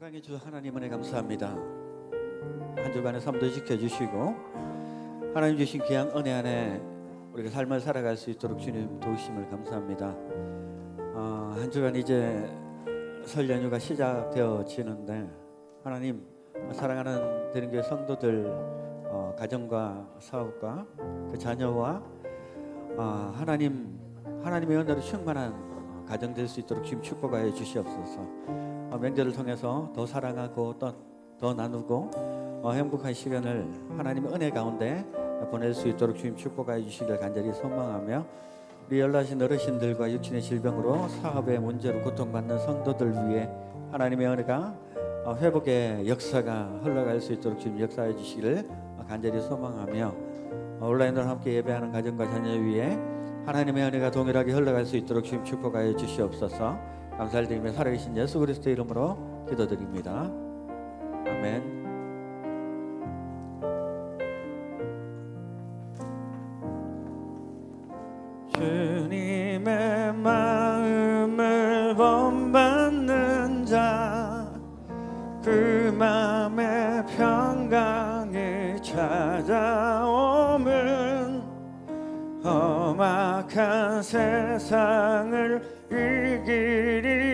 사랑해 주 하나님 은혜 감사합니다. 한 주간의 삶도 지켜주시고 하나님 주신 귀한 은혜 안에 우리가 삶을 살아갈 수 있도록 주님 도우심을 감사합니다. 어, 한 주간 이제 설 연휴가 시작되어지는데 하나님 사랑하는 대림교회 성도들 어, 가정과 사업과 그 자녀와 어, 하나님 하나님의 은혜로 충만한 가정 될 수 있도록 주님 축복하여 주시옵소서. 어, 명절을 통해서 더 사랑하고 또 더 나누고 어, 행복한 시간을 하나님의 은혜 가운데 보낼 수 있도록 주님 축복하여 주시길 간절히 소망하며 우리 연락하신 어르신들과 육신의 질병으로 사업의 문제로 고통받는 성도들 위해 하나님의 은혜가 어, 회복의 역사가 흘러갈 수 있도록 주님 역사해 주시기를 간절히 소망하며 어, 온라인으로 함께 예배하는 가정과 자녀 위에 하나님의 은혜가 동일하게 흘러갈 수 있도록 주님 축복하여 주시옵소서. 감사를 드리며 살아계신 예수 그리스도 이름으로 기도드립니다. 아멘. 주님의 마음을 본받는 자그 마음의 평강이 찾아오면 험악한 세상을 이기리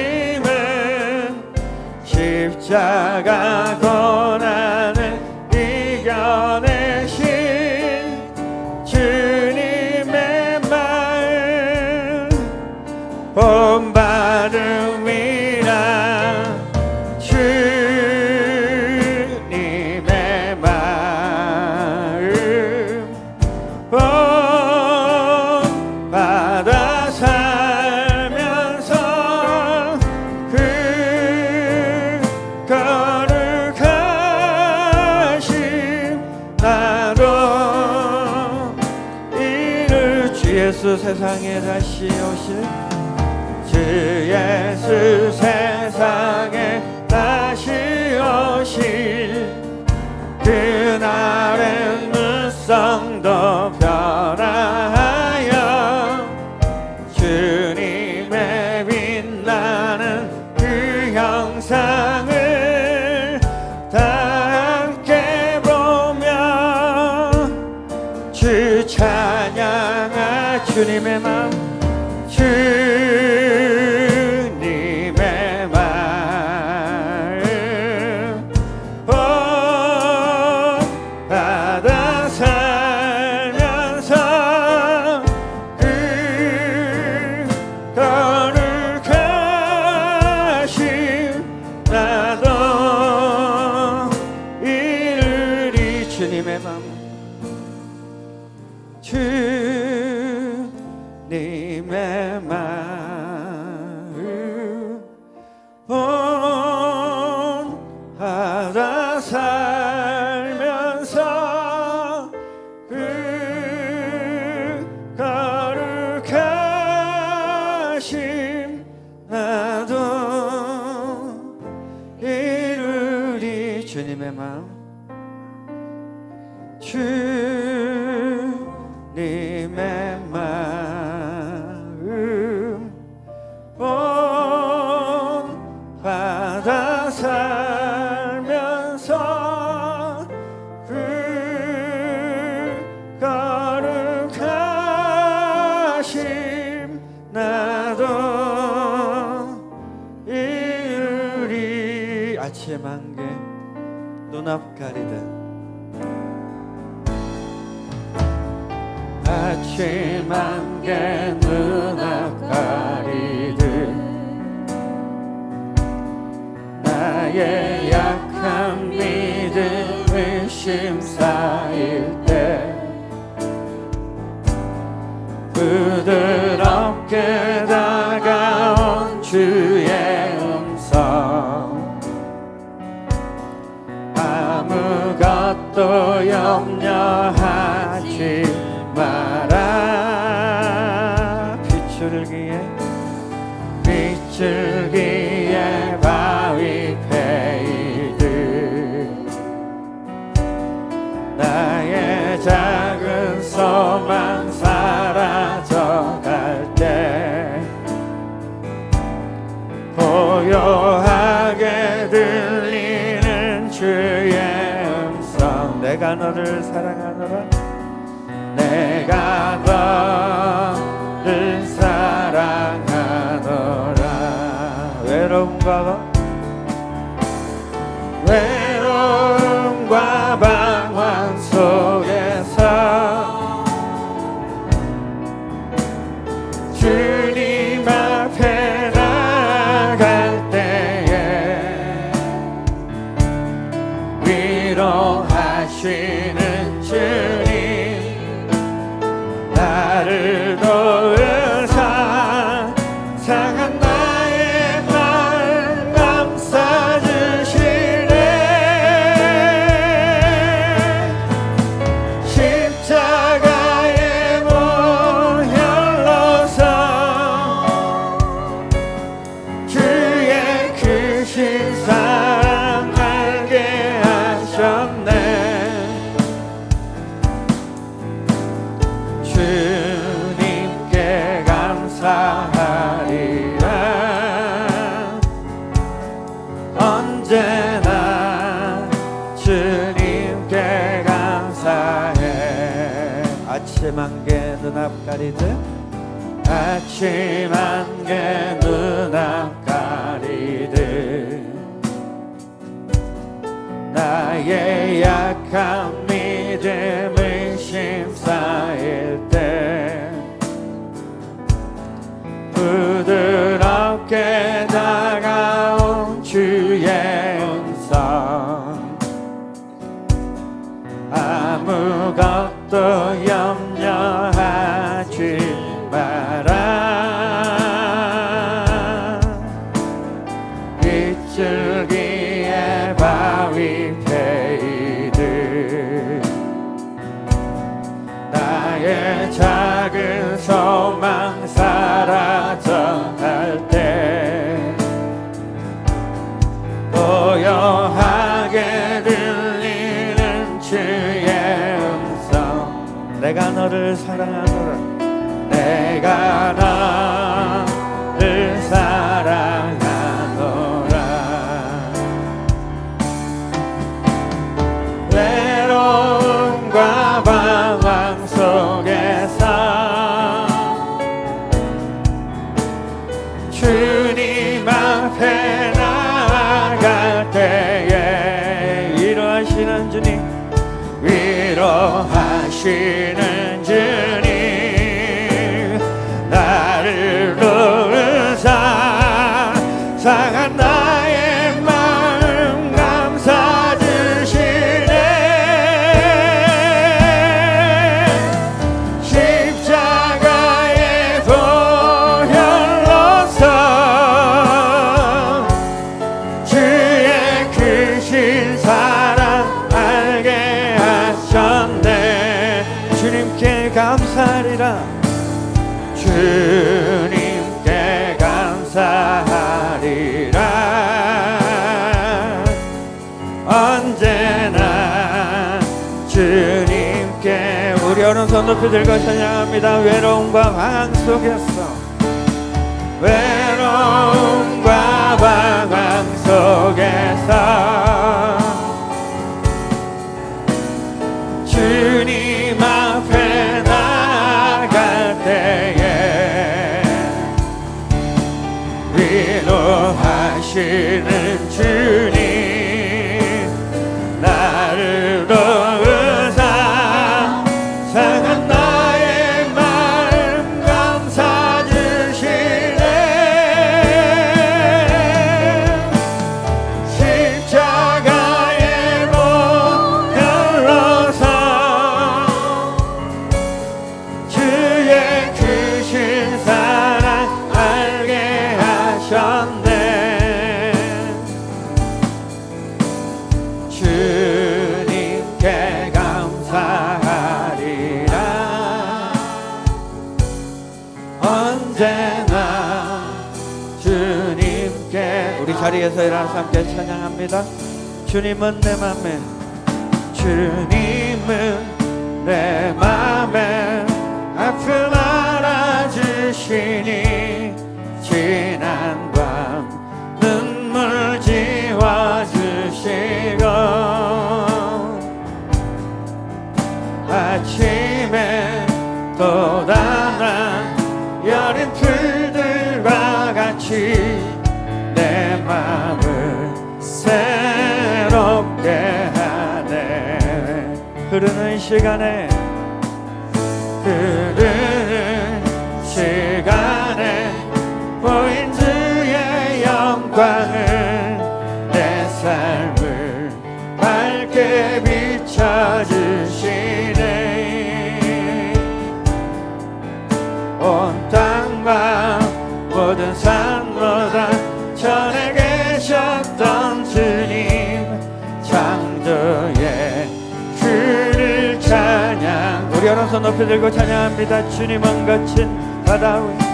없어짐은 십자가 고난 세상에 다시 오실 주 예수 세 눈앞 가리듯 아침 한개 눈앞 가리듯 나의 약한 믿음을 심사일 때. 부드 빗줄기에 바위 패이듯 나의 작은 소망 사라져갈 때 고요하게 들리는 주의 음성. 내가 너를 사랑하노라. 내가 너 외 앞 가리듯 아침 한개 눈 앞 가리듯 나의 약한 믿음 줄기에 바위 패이듯 나의 작은 소망 사라져 갈때 고요하게 들리는 주의 음성. 내가 너를 사랑하노라. 내가 주님께 감사하리라. 주님께 감사하리라. 언제나 주님께 우리 오른손 높이 들고 찬양합니다. 외로움과 방황 속에서. 외로움과 방황 속에서. 주님 자리에서 일어나서 함께 찬양합니다. 주님은 내 맘에 주님은 내 맘에 아픔 알아주시니 지난 밤 눈물 지워주시고 아침에 또 다른 여린 풀들과 같이 시간에 흐르는 시간에 보인 주의 영광을 내 삶을 밝게 비춰주시네. 온 땅과 높이 들고 찬양합니다. 주님은 거친 바다 위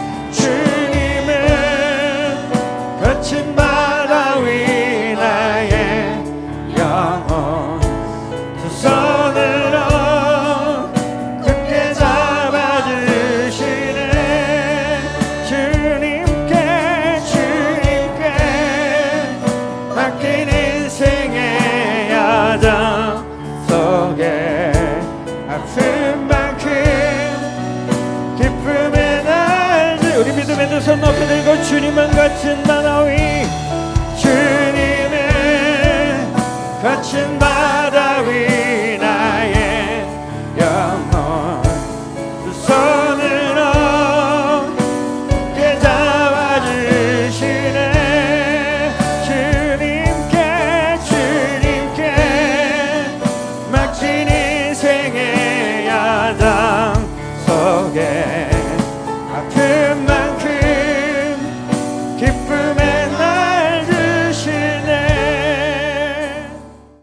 주님은